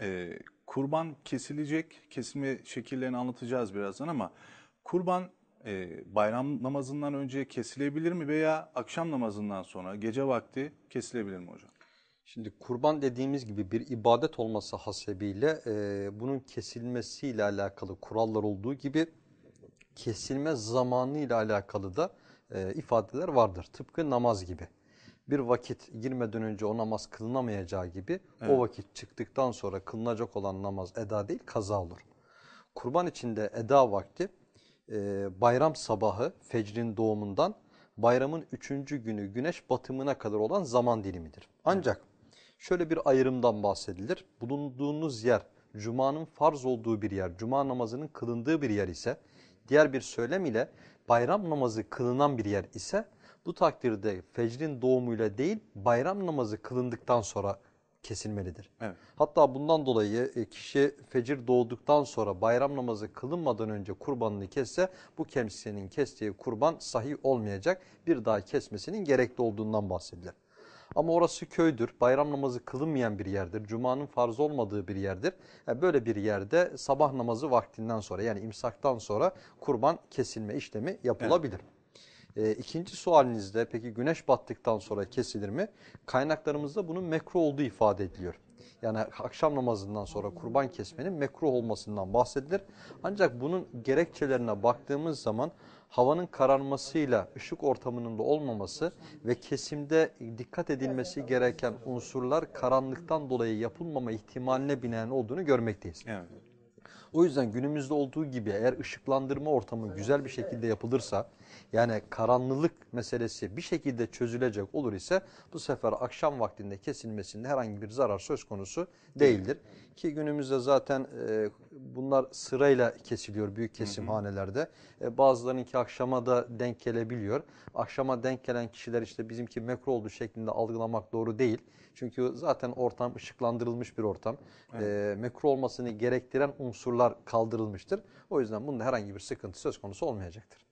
Ee, kurban kesilecek, kesilme şekillerini anlatacağız birazdan ama kurban e, bayram namazından önce kesilebilir mi veya akşam namazından sonra gece vakti kesilebilir mi hocam? Şimdi kurban dediğimiz gibi bir ibadet olması hasebiyle e, bunun kesilmesiyle alakalı kurallar olduğu gibi kesilme zamanı ile alakalı da e, ifadeler vardır. Tıpkı namaz gibi. Bir vakit girmeden önce o namaz kılınamayacağı gibi o vakit çıktıktan sonra kılınacak olan namaz eda değil kaza olur. Kurban içinde eda vakti e, bayram sabahı fecrin doğumundan bayramın üçüncü günü güneş batımına kadar olan zaman dilimidir. Ancak şöyle bir ayrımdan bahsedilir. Bulunduğunuz yer Cuma'nın farz olduğu bir yer, Cuma namazının kılındığı bir yer ise diğer bir söylem ile bayram namazı kılınan bir yer ise bu takdirde fecrin doğumuyla değil bayram namazı kılındıktan sonra kesilmelidir. Evet. Hatta bundan dolayı e, kişi fecir doğduktan sonra bayram namazı kılınmadan önce kurbanını kesse bu kimsenin kestiği kurban sahih olmayacak bir daha kesmesinin gerekli olduğundan bahsedilir. Ama orası köydür, bayram namazı kılınmayan bir yerdir, cumanın farz olmadığı bir yerdir. Yani böyle bir yerde sabah namazı vaktinden sonra yani imsaktan sonra kurban kesilme işlemi yapılabilir. E, ikinci sualinizde peki güneş battıktan sonra kesilir mi? Kaynaklarımızda bunun mekruh olduğu ifade ediliyor. Yani akşam namazından sonra kurban kesmenin mekruh olmasından bahsedilir. Ancak bunun gerekçelerine baktığımız zaman havanın kararmasıyla ışık ortamının da olmaması ve kesimde dikkat edilmesi gereken unsurlar karanlıktan dolayı yapılmama ihtimaline binaen olduğunu görmekteyiz. Evet. O yüzden günümüzde olduğu gibi eğer ışıklandırma ortamı güzel bir şekilde yapılırsa yani karanlılık meselesi bir şekilde çözülecek olur ise bu sefer akşam vaktinde kesilmesinde herhangi bir zarar söz konusu değildir. Ki günümüzde zaten e, bunlar sırayla kesiliyor büyük kesimhanelerde. E, bazılarınki akşama da denk gelebiliyor. Akşama denk gelen kişiler işte bizimki mekruh olduğu şeklinde algılamak doğru değil. Çünkü zaten ortam ışıklandırılmış bir ortam. E, mekruh olmasını gerektiren unsurlar kaldırılmıştır. O yüzden bunda herhangi bir sıkıntı söz konusu olmayacaktır.